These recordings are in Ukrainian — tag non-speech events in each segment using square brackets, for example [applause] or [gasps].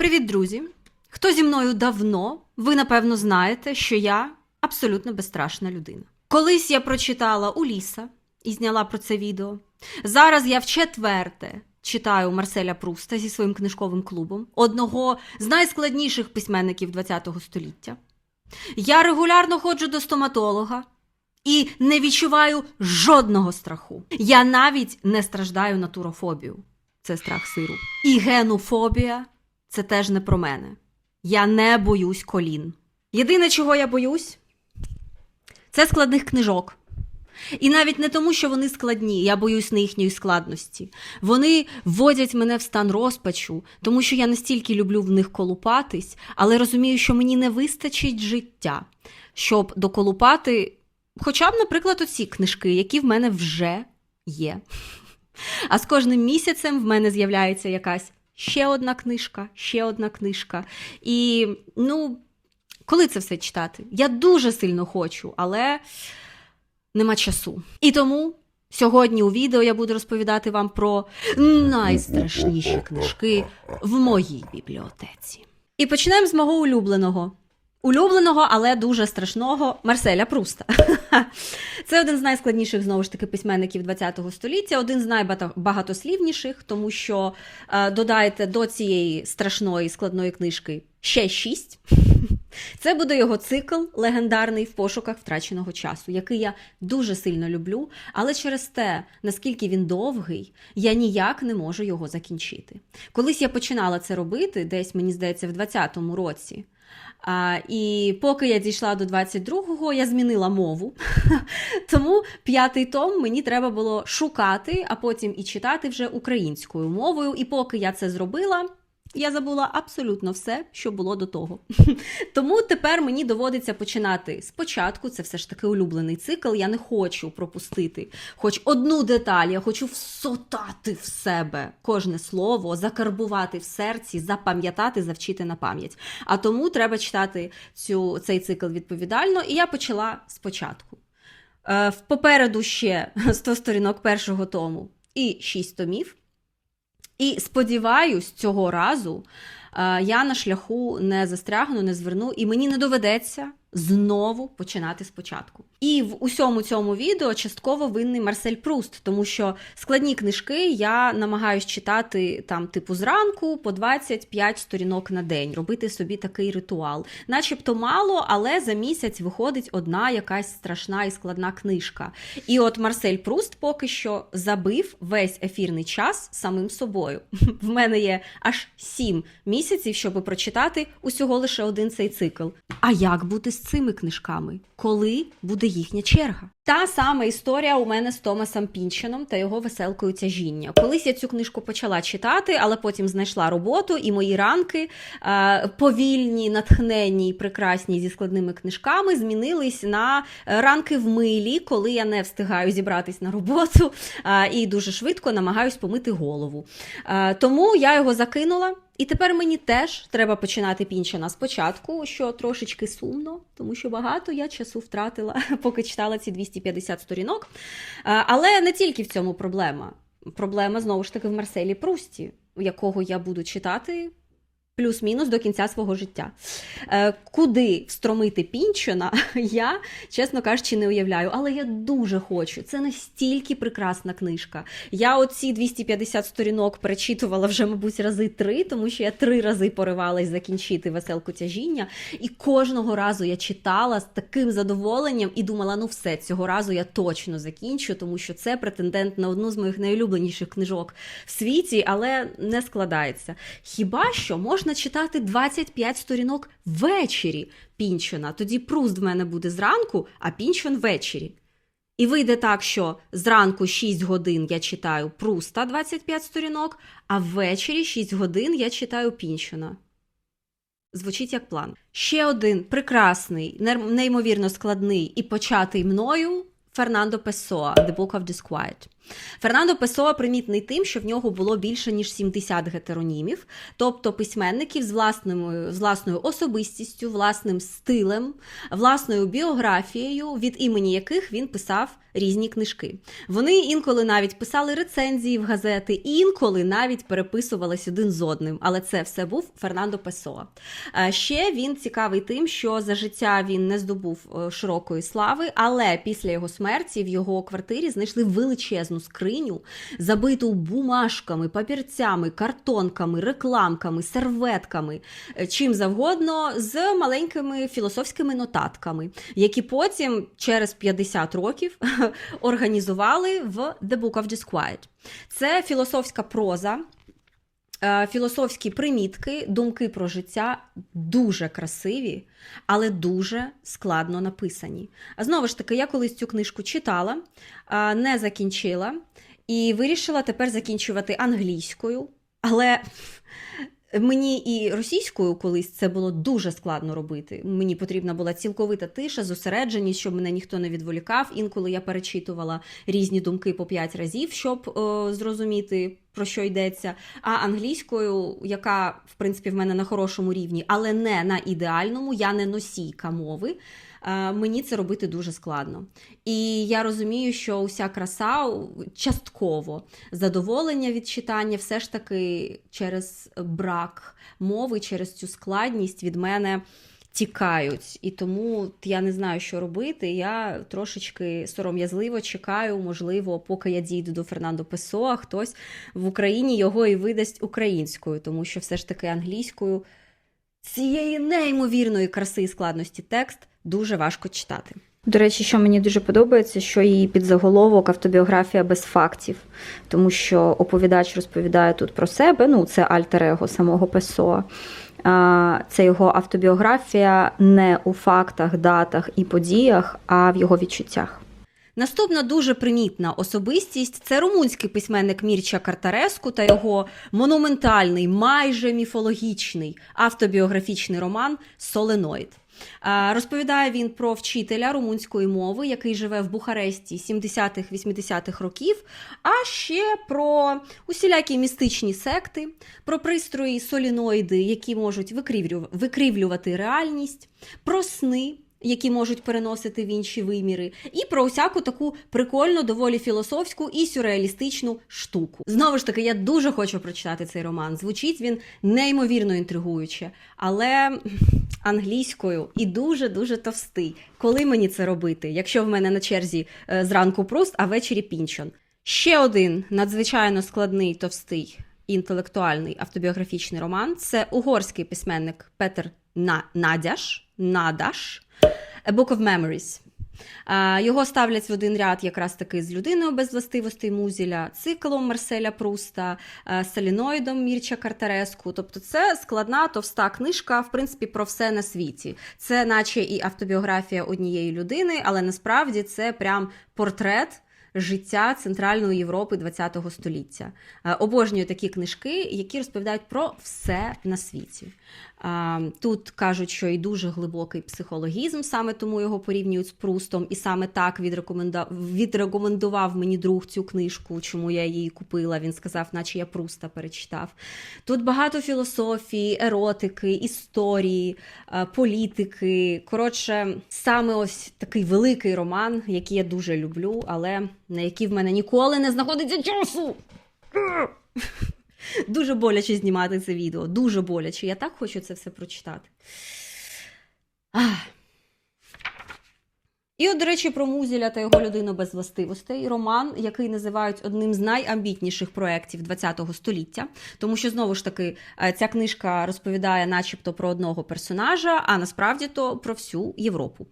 Привіт, друзі! Хто зі мною давно, ви напевно знаєте, що я абсолютно безстрашна людина. Колись я прочитала Уліса і зняла про це відео. Зараз я вчетверте читаю Марселя Пруста зі своїм книжковим клубом, одного з найскладніших письменників ХХ століття. Я регулярно ходжу до стоматолога і не відчуваю жодного страху. Я навіть не страждаю натурофобію. Це страх сиру. І генофобія це теж не про мене. Я не боюсь колін. Єдине, чого я боюсь, це складних книжок. І навіть не тому, що вони складні, я боюсь не їхньої складності. Вони вводять мене в стан розпачу, тому що я настільки люблю в них колупатись, але розумію, що мені не вистачить життя, щоб доколупати хоча б, наприклад, оці книжки, які в мене вже є. А з кожним місяцем в мене з'являється якась ще одна книжка, ще одна книжка. І ну, коли це все читати? Я дуже сильно хочу, але нема часу. І тому сьогодні у відео я буду розповідати вам про найстрашніші книжки в моїй бібліотеці. І почнемо з мого улюбленого. Улюбленого, але дуже страшного Марселя Пруста. [laughs] Це один з найскладніших знову ж таки письменників ХХ століття, один з найбагатослівніших, тому що е, додайте до цієї страшної складної книжки ще шість. Це буде його цикл легендарний в пошуках втраченого часу, який я дуже сильно люблю, але через те, наскільки він довгий, я ніяк не можу його закінчити. Колись я починала це робити, десь мені здається, в 20-му році. А, і поки я дійшла до 22-го, я змінила мову. [laughs] Тому п'ятий том мені треба було шукати, а потім і читати вже українською мовою. І поки я це зробила, я забула абсолютно все, що було до того. [laughs] Тому тепер мені доводиться починати спочатку. Це все ж таки улюблений цикл. Я не хочу пропустити хоч одну деталь, я хочу всотати в себе кожне слово, закарбувати в серці, запам'ятати, завчити на пам'ять. А тому треба читати цю, цей цикл відповідально. І я почала спочатку. Е, Попереду ще [laughs] 100 сторінок першого тому і 6 томів. І сподіваюсь, цього разу е, я на шляху не застрягну, не зверну, і мені не доведеться знову починати спочатку. І в усьому цьому відео частково винний Марсель Пруст, тому що складні книжки я намагаюсь читати там, типу, зранку по 25 сторінок на день, робити собі такий ритуал. Начебто мало, але за місяць виходить одна якась страшна і складна книжка. І от Марсель Пруст поки що забив весь ефірний час самим собою. [laughs] В мене є аж 7 місяців, щоб прочитати усього лише один цей цикл. А як бути з цими книжками? Коли буде їхня черга? Та сама історія у мене з Томасом Пінченом та його веселкою тяжіння. Колись я цю книжку почала читати, але потім знайшла роботу, і мої ранки е, повільні, натхненні і прекрасні зі складними книжками змінились на ранки в милі, коли я не встигаю зібратись на роботу е, і дуже швидко намагаюсь помити голову. Е, тому я його закинула. І тепер мені теж треба починати пінчена спочатку, що трошечки сумно, тому що багато я часу втратила, [laughs] поки читала ці 250 сторінок. Але не тільки в цьому проблема. Проблема знову ж таки в Марселі Прусті, якого я буду читати. Плюс-мінус до кінця свого життя. Е, Куди встромити пінчена, [laughs] я, чесно кажучи, не уявляю. Але я дуже хочу. Це настільки прекрасна книжка. Я оці 250 сторінок перечитувала вже, мабуть, рази три, тому що я три рази поривалась закінчити веселку тяжіння. І кожного разу я читала з таким задоволенням і думала: ну все, цього разу я точно закінчу, тому що це претендент на одну з моїх найулюбленіших книжок в світі, але не складається. Хіба що можна читати 25 сторінок ввечері Пінчона? Тоді пруст в мене буде зранку, а Пінчон ввечері. І вийде так, що зранку 6 годин я читаю Пруста 25 сторінок, а ввечері 6 годин я читаю Пінчона. Звучить як план. Ще один прекрасний, неймовірно складний і початий мною Фернандо Песоа The Book of Disquiet. Фернандо Песоа примітний тим, що в нього було більше ніж 70 гетеронімів, тобто письменників з власною, з власною особистістю, власним стилем, власною біографією, від імені яких він писав різні книжки. Вони інколи навіть писали рецензії в газети, інколи навіть переписувались один з одним. Але це все був Фернандо Песоа. Е, Ще він цікавий тим, що за життя він не здобув е, широкої слави, але після його смерті в його квартирі знайшли величезну скриню, забиту бумажками, папірцями, картонками, рекламками, серветками, е, чим завгодно, з маленькими філософськими нотатками, які потім через 50 років [laughs] організували в The Book of Disquiet. Це філософська проза. Е, Філософські примітки, думки про життя дуже красиві, але дуже складно написані. А знову ж таки, я колись цю книжку читала, не закінчила і вирішила тепер закінчувати англійською, але Мені і російською колись це було дуже складно робити. Мені потрібна була цілковита тиша, зосередженість, щоб мене ніхто не відволікав. Інколи я перечитувала різні думки по п'ять разів, щоб е, зрозуміти, про що йдеться. А англійською, яка в принципі в мене на хорошому рівні, але не на ідеальному, я не носійка мови. Е, Мені це робити дуже складно. І я розумію, що уся краса частково задоволення від читання все ж таки через брак мови, через цю складність від мене тікають. І тому я не знаю, що робити. Я трошечки сором'язливо чекаю, можливо, поки я дійду до Фернандо Песоа, хтось в Україні його і видасть українською, тому що все ж таки англійською цієї неймовірної краси і складності текст дуже важко читати. До речі, що мені дуже подобається, що її підзаголовок автобіографія без фактів, тому що оповідач розповідає тут про себе, ну це альтер-его самого Песоа. Це його автобіографія не у фактах, датах і подіях, а в його відчуттях. Наступна дуже примітна особистість це румунський письменник Мірча Картареску та його монументальний, майже міфологічний автобіографічний роман Соленоїд. А, Розповідає він про вчителя румунської мови, який живе в Бухаресті 70-х-80-х років, а ще про усілякі містичні секти, про пристрої соліноїди, які можуть викривлювати реальність, про сни, які можуть переносити в інші виміри, і про усяку таку прикольну, доволі філософську і сюрреалістичну штуку. Знову ж таки, я дуже хочу прочитати цей роман. Звучить він неймовірно інтригуюче, але англійською і дуже дуже товстий. Коли мені це робити, якщо в мене на черзі е, зранку Пруст, а ввечері Пінчон? Ще один надзвичайно складний товстий інтелектуальний автобіографічний роман це угорський письменник Петер На- Надяш. Надаш. A Book of Memories. Його ставлять в один ряд якраз таки з людиною без властивостей Музіля, циклом Марселя Пруста, Саліноїдом Мірча Картареску. Тобто це складна товста книжка, в принципі, про все на світі. Це наче і автобіографія однієї людини, але насправді це прям портрет. Життя Центральної Європи ХХ століття. Обожнюю такі книжки, які розповідають про все на світі. Тут кажуть, що і дуже глибокий психологізм, саме тому його порівнюють з Прустом, і саме так відрекомендував, мені друг цю книжку, чому я її купила. Він сказав, наче я Пруста перечитав. Тут багато філософії, еротики, історії, політики. Коротше, саме ось такий великий роман, який я дуже люблю, але на який в мене ніколи не знаходиться часу. Дуже боляче знімати це відео. Дуже боляче. Я так хочу це все прочитати. Ах. І, от, до речі, про Музіля та його людину без властивостей. Роман, який називають одним з найамбітніших проєктів ХХ століття, тому що знову ж таки е, ця книжка розповідає, начебто, про одного персонажа, а насправді то про всю Європу.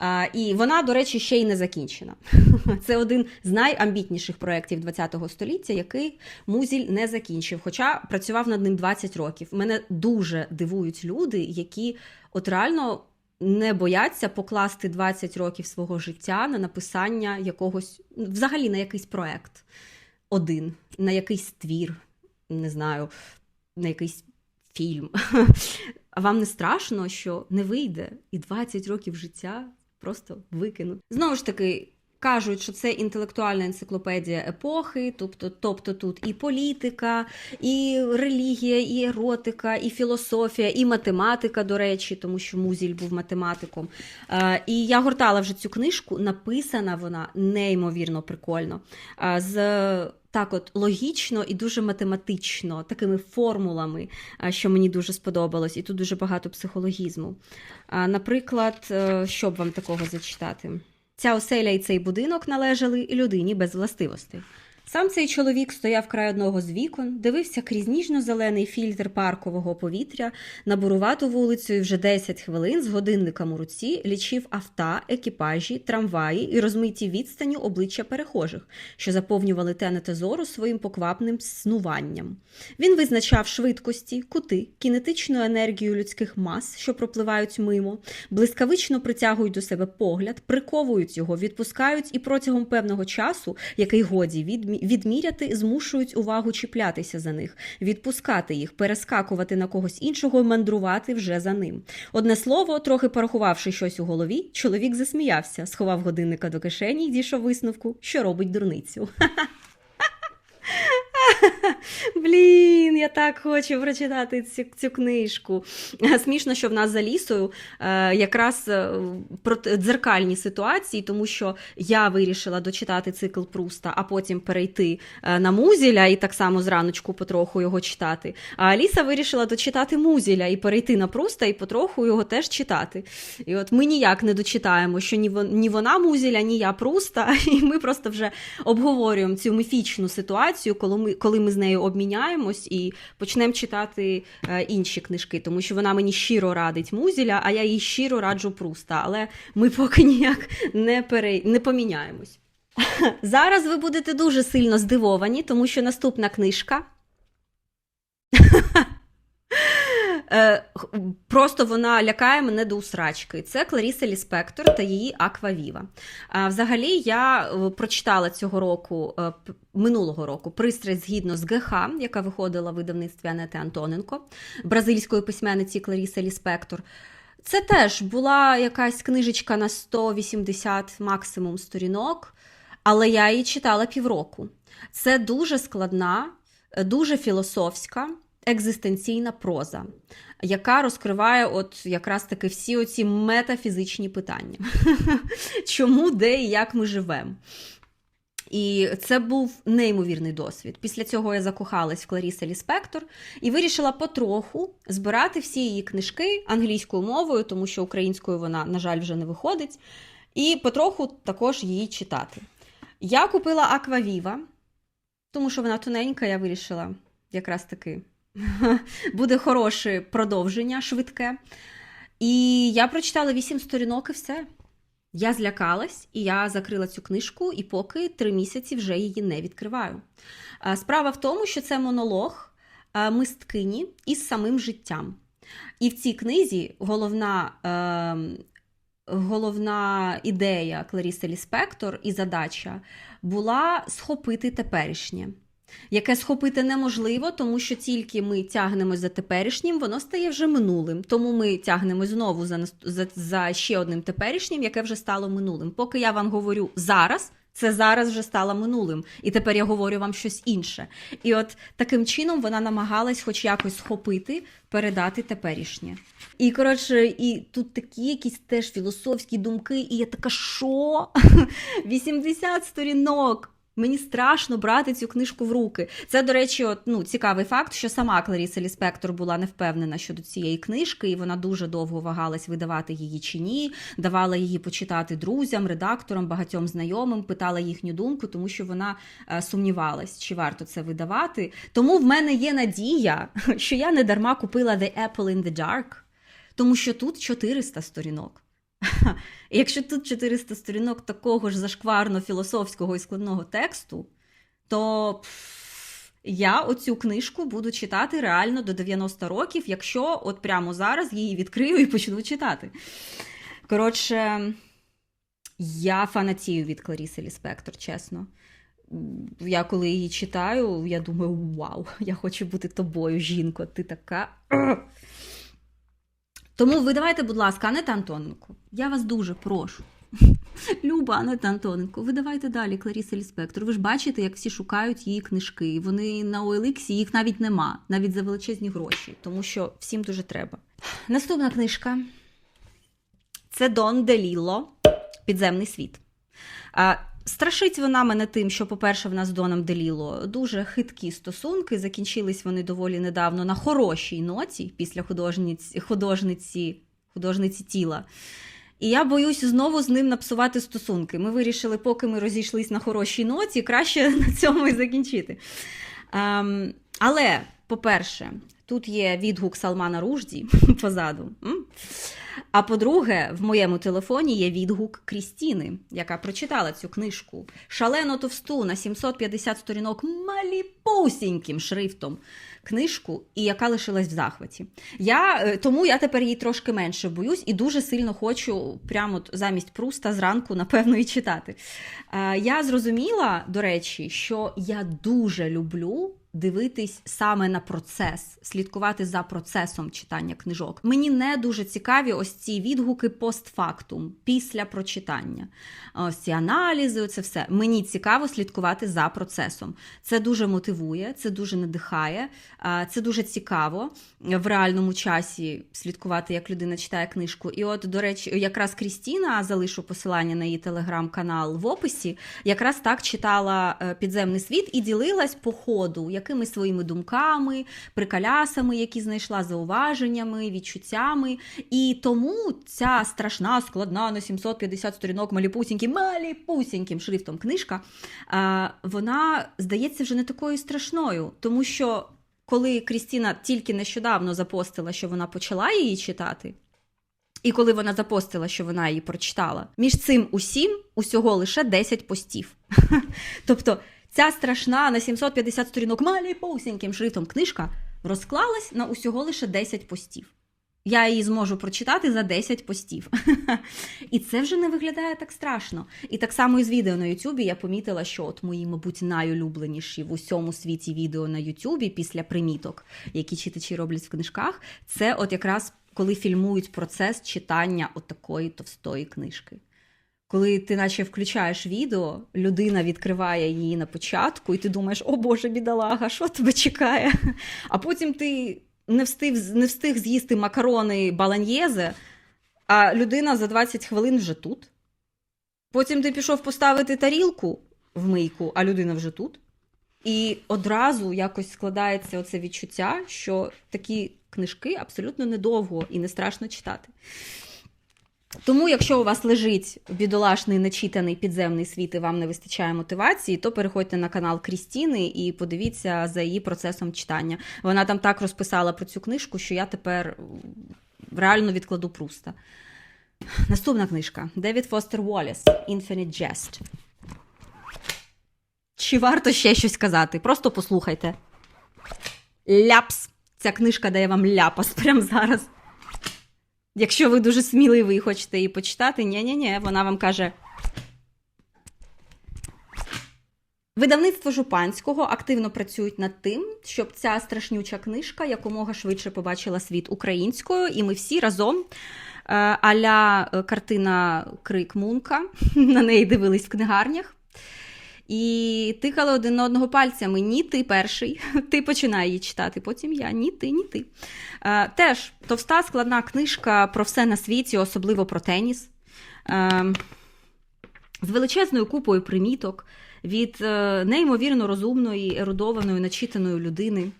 Е, І вона, до речі, ще й не закінчена. [laughs] Це один з найамбітніших проєктів ХХ століття, який Музіль не закінчив, хоча працював над ним 20 років. Мене дуже дивують люди, які от реально не бояться покласти 20 років свого життя на написання якогось, взагалі на якийсь проект один, на якийсь твір, не знаю, на якийсь фільм. А [laughs] вам не страшно, що не вийде і 20 років життя просто викинуть. Знову ж таки, кажуть, що це інтелектуальна енциклопедія епохи, тобто, тобто тут і політика, і релігія, і еротика, і філософія, і математика, до речі, тому що Музіль був математиком. Е, І я гортала вже цю книжку, написана вона неймовірно прикольно. Е, З так, от логічно і дуже математично, такими формулами, що мені дуже сподобалось, і тут дуже багато психологізму. Наприклад, е, що б вам такого зачитати? Ця оселя і цей будинок належали людині без властивостей. Сам цей чоловік стояв край одного з вікон, дивився крізь ніжно-зелений фільтр паркового повітря на бурувату вулицю і вже 10 хвилин з годинником у руці лічив авто, екіпажі, трамваї і розмиті відстані обличчя перехожих, що заповнювали тенете зору своїм поквапним снуванням. Він визначав швидкості, кути, кінетичну енергію людських мас, що пропливають мимо, блискавично притягують до себе погляд, приковують його, відпускають і протягом певного часу, який годі відмі- відміряти, змушують увагу чіплятися за них, відпускати їх, перескакувати на когось іншого і мандрувати вже за ним. Одне слово, трохи порахувавши щось у голові, чоловік засміявся, сховав годинника до кишені і дійшов висновку, що робить дурницю. [laughs] [laughs] Блін, я так хочу прочитати цю, цю книжку. Смішно, що в нас за лісою е, якраз е, проти- дзеркальні ситуації, тому що я вирішила дочитати цикл Пруста, а потім перейти е, на Музіля і так само зраночку потроху його читати. А Аліса вирішила дочитати Музіля і перейти на Пруста і потроху його теж читати. І от ми ніяк не дочитаємо, що ні вона Музіля, ні я Пруста, [laughs] і ми просто вже обговорюємо цю міфічну ситуацію, коли ми, коли ми з нею обміняємось і почнемо читати е, інші книжки, тому що вона мені щиро радить Музіля, а я їй щиро раджу Пруста. Але ми поки ніяк не, пере... не поміняємось. [laughs] Зараз ви будете дуже сильно здивовані, тому що наступна книжка. Е, Просто вона лякає мене до усрачки. Це Кларіса Ліспектор та її Аквавіва. А взагалі я е, прочитала цього року, е, минулого року, пристрасть згідно з ГХ, яка виходила в видавництві Анети Антоненко, бразильської письменниці Кларіси Ліспектор. Це теж була якась книжечка на 180 максимум сторінок, але я її читала півроку. Це дуже складна, е, дуже філософська, екзистенційна проза, яка розкриває от якраз таки всі оці метафізичні питання. [laughs] Чому, де і як ми живемо. І це був неймовірний досвід. Після цього я закохалась в Кларіса Ліспектор і вирішила потроху збирати всі її книжки англійською мовою, тому що українською вона, на жаль, вже не виходить, і потроху також її читати. Я купила Аквавіва, тому що вона тоненька, я вирішила якраз таки [laughs] буде хороше продовження швидке. І я прочитала вісім сторінок і все. Я злякалась, і я закрила цю книжку, і поки три місяці вже її не відкриваю. Справа в тому, що це монолог мисткині із самим життям. І в цій книзі головна, е, головна ідея Кларіси Ліспектор і задача була схопити теперішнє. Яке схопити неможливо, тому що тільки ми тягнемось за теперішнім, воно стає вже минулим. Тому ми тягнемось знову за, за, за ще одним теперішнім, яке вже стало минулим. Поки я вам говорю зараз, це зараз вже стало минулим, і тепер я говорю вам щось інше. І от таким чином вона намагалась, хоч якось схопити, передати теперішнє. І коротше, і тут такі якісь теж філософські думки, і я така, що? [laughs] 80 сторінок. Мені страшно брати цю книжку в руки. Це, до речі, от, ну, цікавий факт, що сама Кларіса Ліспектор була не впевнена щодо цієї книжки, і вона дуже довго вагалась видавати її чи ні, давала її почитати друзям, редакторам, багатьом знайомим, питала їхню думку, тому що вона е, сумнівалась, чи варто це видавати. Тому в мене є надія, [laughs] що я не дарма купила The Apple in the Dark, тому що тут 400 сторінок. [laughs] Якщо тут 400 сторінок такого ж зашкварно філософського і складного тексту, то я оцю книжку буду читати реально до 90 років, якщо от прямо зараз її відкрию і почну читати. Коротше, я фанатію від Кларіси Ліспектор, чесно. Я коли її читаю, я думаю, вау, я хочу бути тобою, жінко, ти така. Тому видавайте, будь ласка, Анета Антоненко. Я вас дуже прошу. [laughs] Люба Анета Антоненко, ви давайте далі, Кларіса Ліспектор. Ви ж бачите, як всі шукають її книжки. Вони на OLX, їх навіть нема, навіть за величезні гроші, тому що всім дуже треба. Наступна книжка це Дон Деліло Підземний світ. Страшить вона мене тим, що, по-перше, в нас з Доном Деліло дуже хиткі стосунки. Закінчились вони доволі недавно на хорошій ноті після художниці, художниці, художниці тіла. І я боюсь знову з ним напсувати стосунки. Ми вирішили, поки ми розійшлись на хорошій ноті, краще [laughs] на цьому і закінчити. Ем, але, по-перше, тут є відгук Салмана Ружді [laughs] позаду. А по-друге, в моєму телефоні є відгук Крістіни, яка прочитала цю книжку шалено товсту на 750 сторінок маліпусіньким шрифтом книжку, і яка лишилась в захваті. Я, е, тому я тепер її трошки менше боюсь і дуже сильно хочу прямо замість пруста зранку, напевно, і читати. Е, Я зрозуміла, до речі, що я дуже люблю дивитись саме на процес, слідкувати за процесом читання книжок. Мені не дуже цікаві ось ці відгуки постфактум, після прочитання. Ось ці аналізи, це все. Мені цікаво слідкувати за процесом. Це дуже мотивує, це дуже надихає, це дуже цікаво в реальному часі слідкувати, як людина читає книжку. І от, до речі, якраз Крістіна, залишу посилання на її телеграм-канал в описі, якраз так читала е, підземний світ і ділилась по ходу якимись своїми думками, прикалясами, які знайшла зауваженнями, відчуттями. І тому ця страшна, складна на 750 сторінок маліпусіньким, маліпусіньким шрифтом книжка, вона здається вже не такою страшною, тому що. Коли Крістіна тільки нещодавно запостила, що вона почала її читати, і коли вона запостила, що вона її прочитала, між цим усім усього лише 10 постів. [laughs] Тобто ця страшна на 750 сторінок маліпусіньким шрифтом книжка розклалась на усього лише 10 постів. Я її зможу прочитати за 10 постів. [laughs] І це вже не виглядає так страшно. І так само і з відео на Ютубі я помітила, що от мої, мабуть, найулюбленіші в усьому світі відео на Ютубі після приміток, які читачі роблять в книжках, це от якраз коли фільмують процес читання отакої товстої книжки. Коли ти наче включаєш відео, людина відкриває її на початку, і ти думаєш, о Боже, бідолага, що тебе чекає? А потім ти не встиг, не встиг з'їсти макарони баланьєзе, а людина за 20 хвилин вже тут. Потім ти пішов поставити тарілку в мийку, а людина вже тут. І одразу якось складається оце відчуття, що такі книжки абсолютно недовго і не страшно читати. Тому, якщо у вас лежить бідолашний нечитаний підземний світ і вам не вистачає мотивації, то переходьте на канал Крістіни і подивіться за її процесом читання. Вона там так розписала про цю книжку, що я тепер реально відкладу пруста. Наступна книжка Девід Фостер Уоллес Infinite Jest. Чи варто ще щось казати? Просто послухайте. Ляпс. Ця книжка дає вам ляпас прямо зараз. Якщо ви дуже сміливий і хочете її почитати, ні-ні-ні, вона вам каже. Видавництво Жупанського активно працюють над тим, щоб ця страшнюча книжка якомога швидше побачила світ українською, і ми всі разом е, аля е, картина Крик Мунка [laughs] на неї дивились в книгарнях. І тикали один на одного пальцями. Ні, ти перший. [laughs] Ти починай її читати, потім я. Ні, ти, ні ти. Е, теж товста складна книжка про все на світі, особливо про теніс. Е, з величезною купою приміток від е, неймовірно розумної, ерудованої, начитаної людини.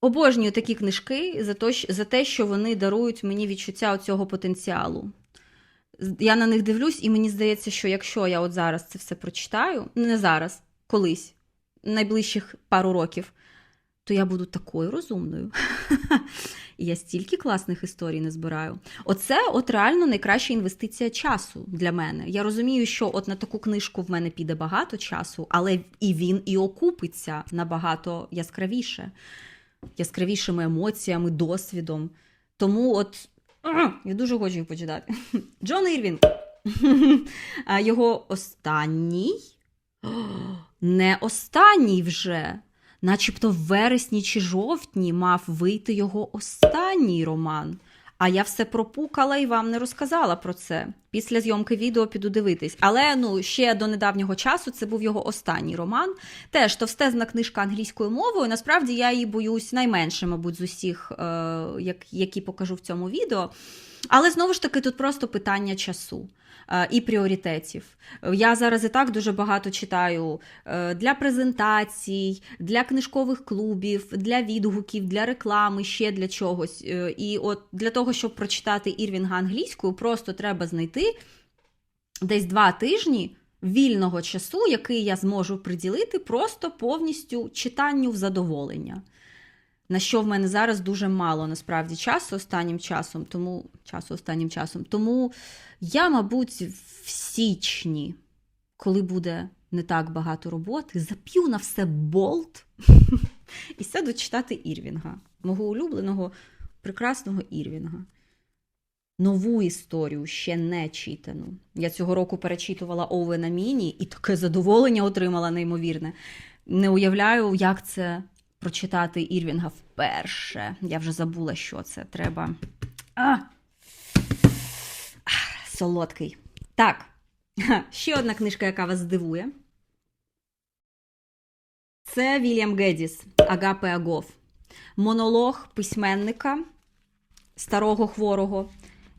Обожнюю такі книжки за те, що вони дарують мені відчуття цього потенціалу. Я на них дивлюсь, і мені здається, що якщо я от зараз це все прочитаю, ну, не зараз, колись, найближчих пару років, то я буду такою розумною. [laughs] І я стільки класних історій не збираю. Оце от реально найкраща інвестиція часу для мене. Я розумію, що от на таку книжку в мене піде багато часу, але і він і окупиться набагато яскравіше, яскравішими емоціями, досвідом. Тому от я дуже хочу їх почитати. [laughs] Джон Ірвін. [laughs] А Його останній. [gasps] Не останній вже. Начебто в вересні чи жовтні мав вийти його останній роман. А я все пропукала і вам не розказала про це. Після зйомки відео піду дивитись. Але ну ще до недавнього часу це був його останній роман. Теж товстезна книжка англійською мовою. Насправді я її боюсь найменше, мабуть, з усіх, е, як, які покажу в цьому відео. Але знову ж таки, тут просто питання часу е, і пріоритетів. Я зараз і так дуже багато читаю е, для презентацій, для книжкових клубів, для відгуків, для реклами, ще для чогось. Е, І от для того, щоб прочитати Ірвінга англійською, просто треба знайти десь два тижні вільного часу, який я зможу приділити просто повністю читанню в задоволення. На що в мене зараз дуже мало насправді часу останнім часом, тому часу останнім часом. Тому я, мабуть, в січні, коли буде не так багато роботи, зап'ю на все болт [laughs] і сяду читати Ірвінга, мого улюбленого, прекрасного Ірвінга. Нову історію ще не читану. Я цього року перечитувала Овена Міні і таке задоволення отримала неймовірне. Не уявляю, як це прочитати Ірвінга вперше. Я вже забула, що це треба. А! Солодкий. Так, [laughs] ще одна книжка, яка вас здивує. Це Вільям Гедіс Агапе Агов. Монолог письменника старого хворого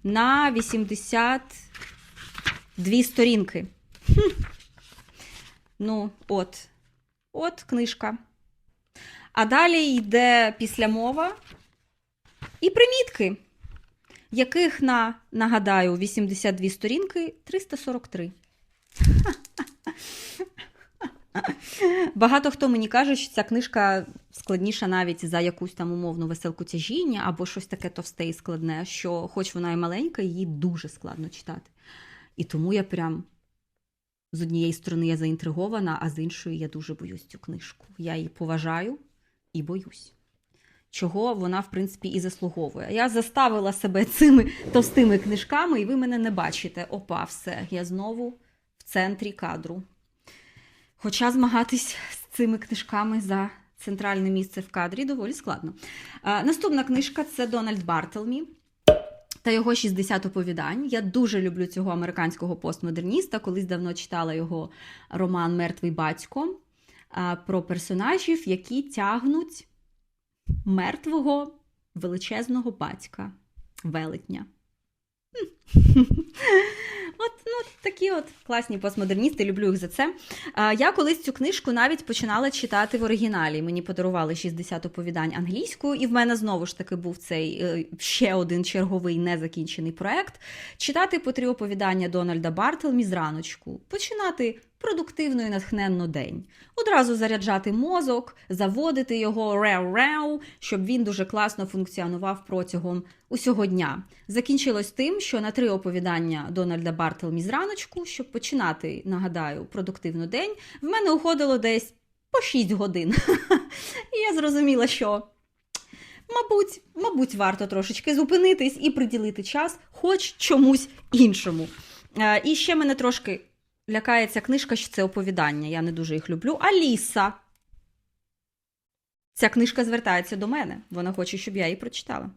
на 82 сторінки. Хм. Ну, от. От книжка. А далі йде післямова і примітки, яких на, нагадаю, 82 сторінки 343. [laughs] Багато хто мені каже, що ця книжка складніша навіть за якусь там умовну веселку тяжіння або щось таке товсте і складне, що, хоч вона і маленька, її дуже складно читати. І тому я прям з однієї сторони я заінтригована, а з іншої я дуже боюсь цю книжку. Я її поважаю і боюсь. Чого вона, в принципі, і заслуговує. Я заставила себе цими товстими книжками, і ви мене не бачите. Опа, все, я знову в центрі кадру. Хоча змагатись з цими книжками за центральне місце в кадрі доволі складно. А, наступна книжка це Дональд Бартелмі та його 60 оповідань. Я дуже люблю цього американського постмодерніста. Колись давно читала його роман Мертвий батько про персонажів, які тягнуть мертвого величезного батька велетня. [laughs] От, ну, такі от класні постмодерністи, люблю їх за це. Я колись цю книжку навіть починала читати в оригіналі. Мені подарували 60 оповідань англійською, і в мене знову ж таки був цей е, ще один черговий незакінчений проект. Читати по три оповідання Дональда Бартелмі зраночку, починати продуктивно і натхненно день. Одразу заряджати мозок, заводити його реу-реу, щоб він дуже класно функціонував протягом усього дня. Закінчилось тим, що на три оповідання Дональда Бартелмі зраночку, щоб починати, нагадаю, продуктивно день, в мене уходило десь по 6 годин. [laughs] І я зрозуміла, що. Мабуть, мабуть, варто трошечки зупинитись і приділити час хоч чомусь іншому. Е, І ще мене трошки лякає ця книжка, що це оповідання. Я не дуже їх люблю. Аліса. Ця книжка звертається до мене. Вона хоче, щоб я її прочитала.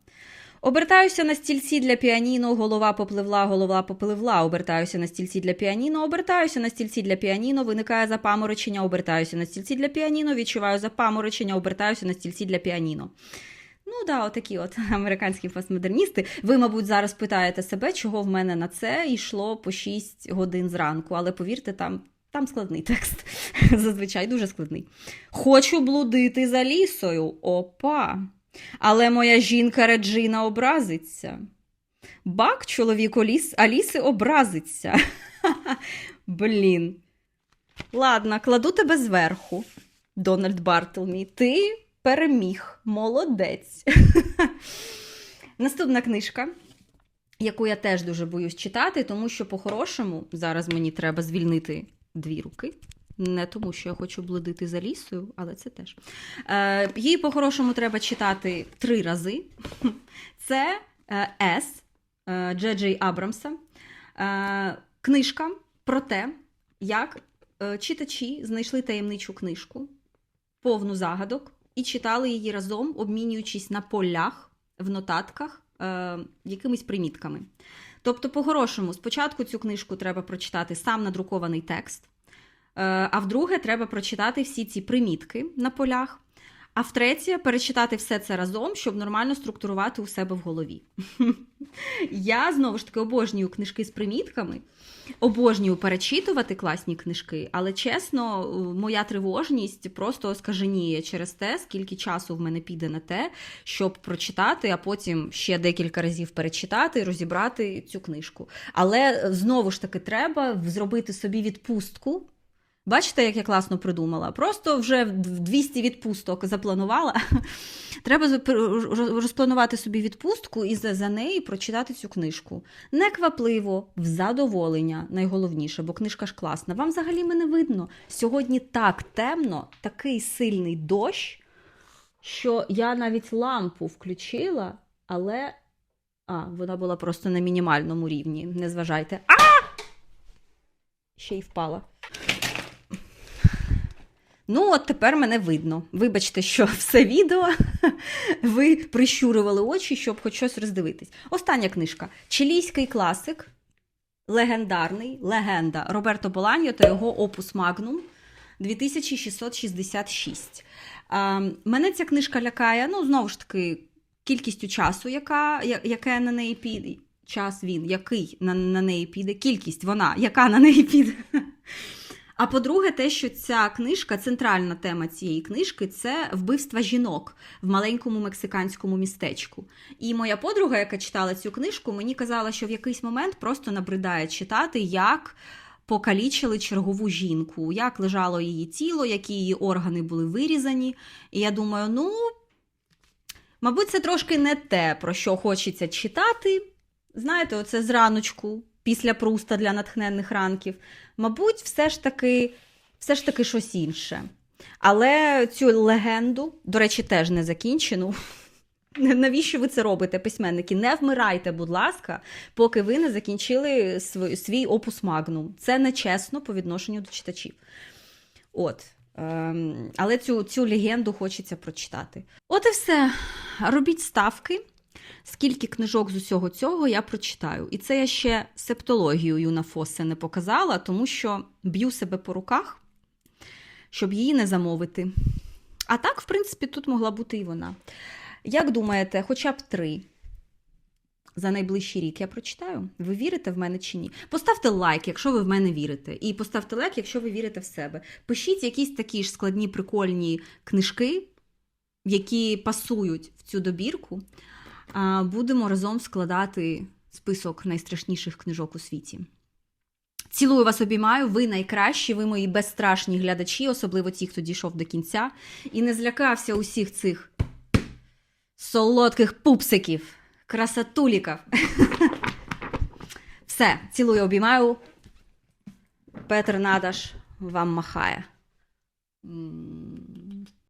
Обертаюся на стільці для піаніно, голова попливла, голова попливла. Обертаюся на стільці для піаніно, обертаюся на стільці для піаніно, виникає запаморочення, обертаюся на стільці для піаніно, відчуваю запаморочення, обертаюся на стільці для піаніно. Ну да, отакі от [laughs] американські постмодерністи. Ви, мабуть, зараз питаєте себе, чого в мене на це йшло по 6 годин зранку, але повірте, там. Там складний текст, [laughs] зазвичай дуже складний. Хочу блудити за лісою. Опа. Але моя жінка Реджина образиться. Бак, чоловік Оліс, Аліси образиться. [laughs] Блін. Ладно, кладу тебе зверху, Дональд Бартелмі. Ти переміг. Молодець. [laughs] Наступна книжка, яку я теж дуже боюсь читати, тому що, по-хорошому, зараз мені треба звільнити дві руки. Не тому, що я хочу блудити за лісою, але це теж. Е, її по-хорошому треба читати три рази. [laughs] Це е, С е, Дже Джей Абрамса. Е, книжка про те, як е, читачі знайшли таємничу книжку, повну загадок, і читали її разом, обмінюючись на полях в нотатках е, якимись примітками. Тобто, по-хорошому, спочатку цю книжку треба прочитати сам надрукований текст, е, а вдруге, треба прочитати всі ці примітки на полях. А втретє, перечитати все це разом, щоб нормально структурувати у себе в голові. [laughs] Я знову ж таки обожнюю книжки з примітками, обожнюю перечитувати класні книжки, але чесно, моя тривожність просто скаженіє через те, скільки часу в мене піде на те, щоб прочитати, а потім ще декілька разів перечитати і розібрати цю книжку. Але знову ж таки, треба зробити собі відпустку. Бачите, як я класно придумала? Просто вже 200 відпусток запланувала. [laughs] Треба розпланувати собі відпустку і за, за неї прочитати цю книжку. Неквапливо, в задоволення, найголовніше, бо книжка ж класна. Вам взагалі мене видно. Сьогодні так темно, такий сильний дощ, що я навіть лампу включила, але. А, вона була просто на мінімальному рівні. Не зважайте. А! Ще й впала. Ну, от тепер мене видно. Вибачте, що [laughs] все відео [laughs] ви прищурювали очі, щоб хоч щось роздивитись. Остання книжка. Чилійський класик, легендарний, легенда Роберто Боланьо та його опус Магнум 2666. А, мене ця книжка лякає, ну, знову ж таки, кількістю часу, яка, яке на неї піде. Час він, який на, на неї піде, кількість вона, яка на неї піде. [laughs] А по-друге, те, що ця книжка, центральна тема цієї книжки це вбивства жінок в маленькому мексиканському містечку. І моя подруга, яка читала цю книжку, мені казала, що в якийсь момент просто набридає читати, як покалічили чергову жінку, як лежало її тіло, які її органи були вирізані. І я думаю, ну, мабуть, це трошки не те, про що хочеться читати. Знаєте, оце зраночку, після пруста для натхненних ранків. Мабуть, все ж таки, все ж таки щось інше. Але цю легенду, до речі, теж не закінчену. [laughs] Навіщо ви це робите, письменники? Не вмирайте, будь ласка, поки ви не закінчили свій, свій опус магнум. Це нечесно по відношенню до читачів. От. Ем, але цю, цю легенду хочеться прочитати. От і все. Робіть ставки. Скільки книжок з усього цього я прочитаю. І це я ще септологію Юна Фосе не показала, тому що б'ю себе по руках, щоб її не замовити. А так, в принципі, тут могла бути і вона. Як думаєте, хоча б три за найближчий рік я прочитаю? Ви вірите в мене чи ні? Поставте лайк, якщо ви в мене вірите. І поставте лайк, якщо ви вірите в себе. Пишіть якісь такі ж складні, прикольні книжки, які пасують в цю добірку. Будемо разом складати список найстрашніших книжок у світі. Цілую вас обіймаю, ви найкращі, ви мої безстрашні глядачі, особливо ті, хто дійшов до кінця, і не злякався усіх цих солодких пупсиків, красатуліків. [laughs] Все, цілую обіймаю. Петр Надаш вам махає.